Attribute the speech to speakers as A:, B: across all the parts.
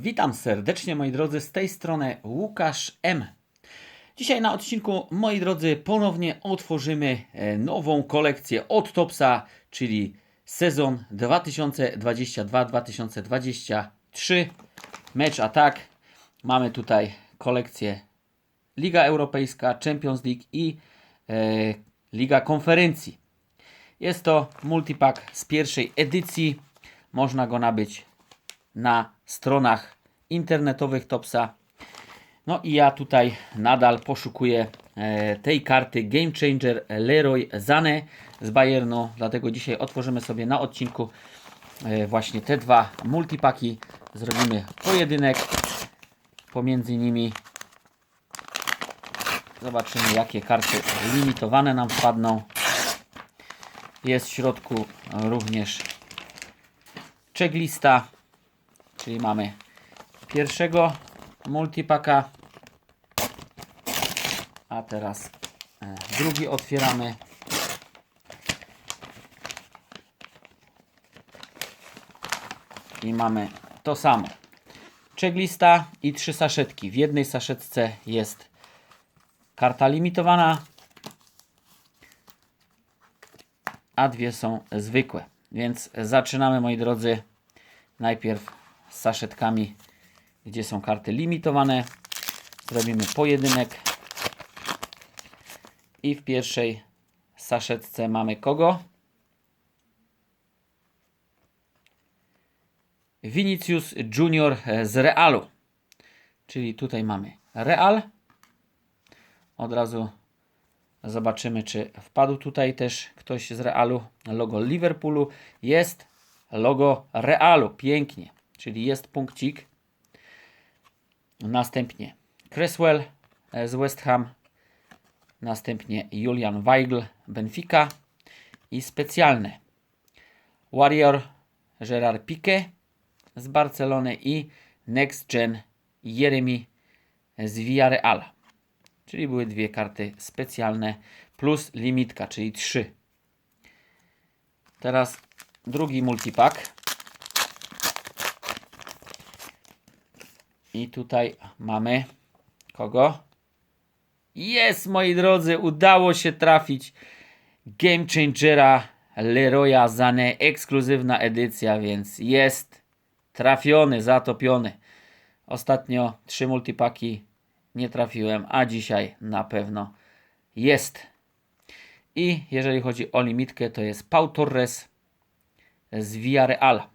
A: Witam serdecznie moi drodzy, z tej strony Łukasz M. Dzisiaj na odcinku, moi drodzy, ponownie otworzymy e, nową kolekcję od Topsa, czyli sezon 2022-2023. Mecz Attack. Mamy tutaj kolekcję Liga Europejska, Champions League i e, Liga Konferencji. Jest to multipack z pierwszej edycji. Można go nabyć na stronach internetowych Topsa. No i ja tutaj nadal poszukuję e, tej karty Game Changer Leroy Zane z Bayernu. Dlatego dzisiaj otworzymy sobie na odcinku e, właśnie te dwa multipaki. Zrobimy pojedynek pomiędzy nimi. Zobaczymy jakie karty limitowane nam wpadną. Jest w środku również checklista, czyli mamy pierwszego multipaka, a teraz e, drugi otwieramy. I mamy to samo. Checklista i trzy saszetki. W jednej saszetce jest karta limitowana, a dwie są zwykłe. Więc zaczynamy, moi drodzy, najpierw z saszetkami, gdzie są karty limitowane. Zrobimy pojedynek. I w pierwszej saszetce mamy kogo? Vinicius Junior z Realu. Czyli tutaj mamy Real. Od razu Zobaczymy, czy wpadł tutaj też ktoś z Realu. Logo Liverpoolu. Jest logo Realu. Pięknie. Czyli jest punkcik. Następnie Cresswell z West Ham. Następnie Julian Weigl, Benfica. I specjalne Warrior Gerard Piqué z Barcelony i Next Gen Jeremy z Villarreal. Czyli były dwie karty specjalne plus limitka, czyli trzy. Teraz drugi multipack. I tutaj mamy kogo? Jest, moi drodzy, udało się trafić Game Changera Leroya Zane, ekskluzywna edycja, więc jest trafiony, zatopiony. Ostatnio trzy multipaki nie trafiłem, a dzisiaj na pewno jest. I jeżeli chodzi o limitkę, to jest Pau Torres z Villarreal.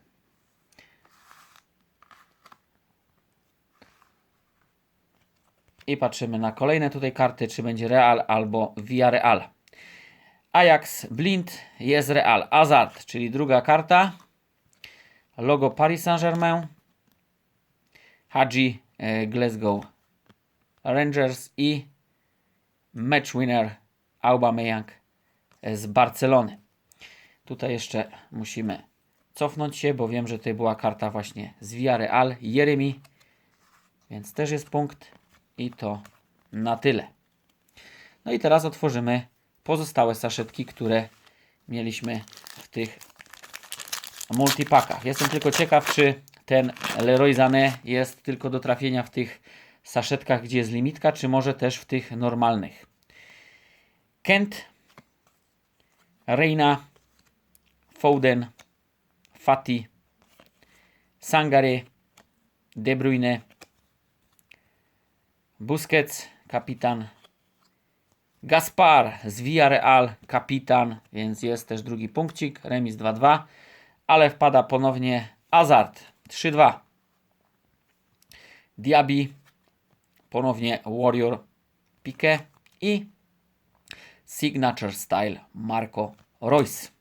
A: I patrzymy na kolejne tutaj karty, czy będzie Real albo Villarreal. Ajax Blind jest Real. Azard, czyli druga karta. Logo Paris Saint-Germain. Hadji e, Glasgow Rangers i match winner Aubameyang z Barcelony. Tutaj jeszcze musimy cofnąć się, bo wiem, że tutaj była karta właśnie z Villarreal, Jeremy, więc też jest punkt i to na tyle. No i teraz otworzymy pozostałe saszetki, które mieliśmy w tych multipakach. Jestem tylko ciekaw, czy ten Leroy Sané jest tylko do trafienia w tych saszetkach, gdzie jest limitka, czy może też w tych normalnych. Kent, Reina, Foden, Fati, Sangare, De Bruyne, Busquets, kapitan, Gaspar z Villarreal, kapitan, więc jest też drugi punkcik, remis 2-2, ale wpada ponownie Azard 3-2. Diaby, ponownie Warrior Pique i Signature Style Marco Royce.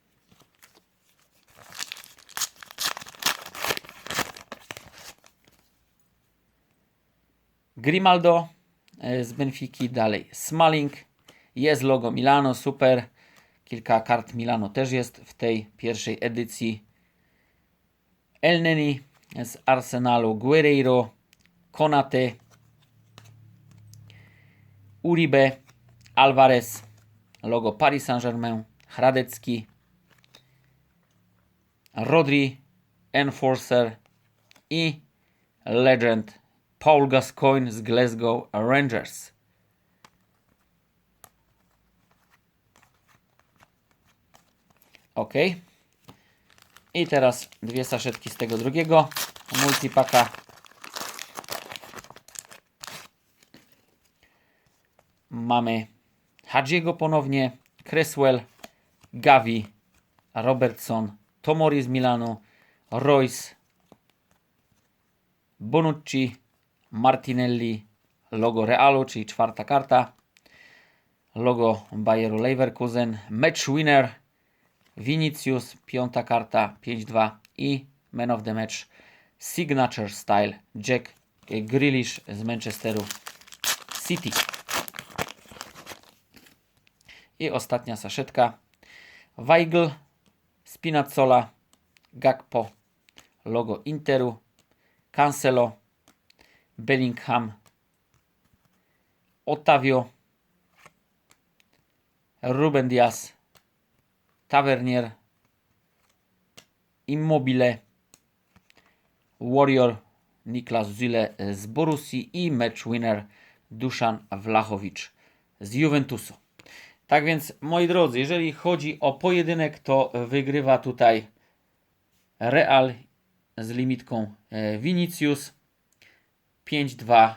A: Grimaldo e, z Benfiki, dalej Smalling, jest logo Milano, super, kilka kart Milano też jest w tej pierwszej edycji. Elneny z Arsenalu, Guerreiro, Konate, Uribe, Alvarez, logo Paris Saint-Germain, Hradecki, Rodri, Enforcer i Legend Paul Gascoigne z Glasgow Rangers. Ok. I teraz dwie saszetki z tego drugiego multipaka. Mamy Hadziego ponownie, Cresswell, Gavi, Robertson, Tomori z Milanu, Royce, Bonucci, Martinelli, logo Realu, czyli czwarta karta, logo Bayeru Leverkusen, match winner, Vinicius, piąta karta, 5-2 i man of the match, signature style, Jack Grealish z Manchesteru City. I ostatnia saszetka. Weigl, Spinazzola, Gakpo, logo Interu, Cancelo, Bellingham, Otavio, Ruben Diaz, Tavernier, Immobile, Warrior, Niklas Zile z Borussii i match winner Duszan Wlachowicz z Juventusu. Tak więc, moi drodzy, jeżeli chodzi o pojedynek, to wygrywa tutaj Real z limitką e, Vinicius 5-2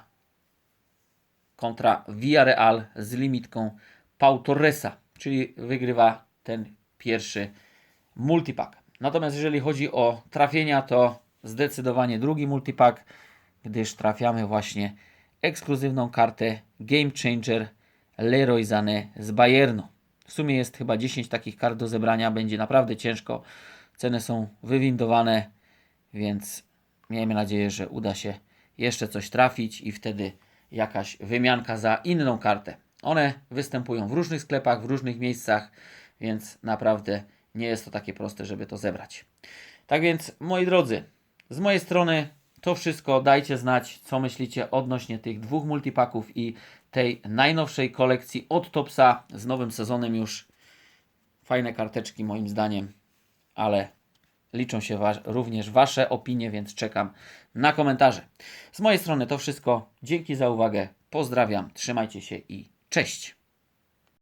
A: kontra Villarreal z limitką Pau Torresa, czyli wygrywa ten pierwszy multipack. Natomiast jeżeli chodzi o trafienia, to zdecydowanie drugi multipack, gdyż trafiamy właśnie ekskluzywną kartę Game Changer Leroy Sané z Bayernu. W sumie jest chyba 10 takich kart do zebrania, będzie naprawdę ciężko. Ceny są wywindowane, więc miejmy nadzieję, że uda się jeszcze coś trafić i wtedy jakaś wymianka za inną kartę. One występują w różnych sklepach, w różnych miejscach, więc naprawdę nie jest to takie proste, żeby to zebrać. Tak więc, moi drodzy, z mojej strony to wszystko. Dajcie znać, co myślicie odnośnie tych dwóch multipaków i tej najnowszej kolekcji od Topsa z nowym sezonem już. Fajne karteczki moim zdaniem, ale liczą się również Wasze opinie, więc czekam na komentarze. Z mojej strony to wszystko. Dzięki za uwagę. Pozdrawiam, trzymajcie się i cześć.